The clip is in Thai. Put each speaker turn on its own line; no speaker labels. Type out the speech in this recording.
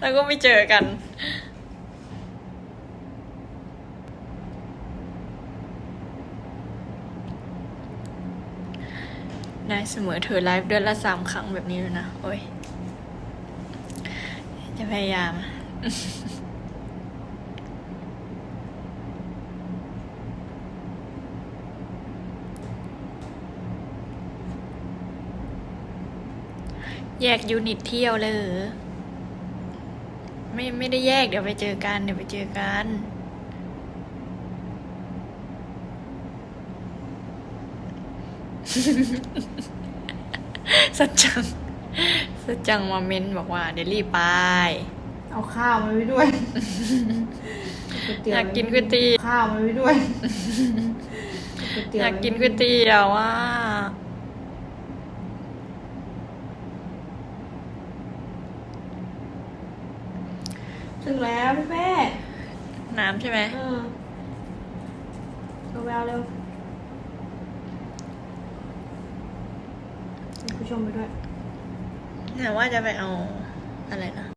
แล้วก็ไม่เจอกัน ได้เสมอเธอไลฟ์เดือนละสามครั้งแบบนี้เลยนะ โอ้ย จะพยายามแยกยูนิตเที่ยวเลย ไม่ไม่ได้แยกเดี๋ยวไปเจอกันเดี๋ยวไปเจอกันสัจจังสัจจังมาเมนบอกว่า เดี๋ยวรีบไป
เอาข้าวมาไว้ด้วย
อยากกินก๋วยเตี๋ยว
ข้าวมาไว้ด้วยก๋วเตี๋ว
อยากกินก๋วยเตี๋ยวอะ
ถึงแล้วพี่แม่
น้ำใช่ไหม
เออเอาแววเร็วให้ผู้ชมไปด้วย
แต่ว่าจะไปเอาอะไรนะ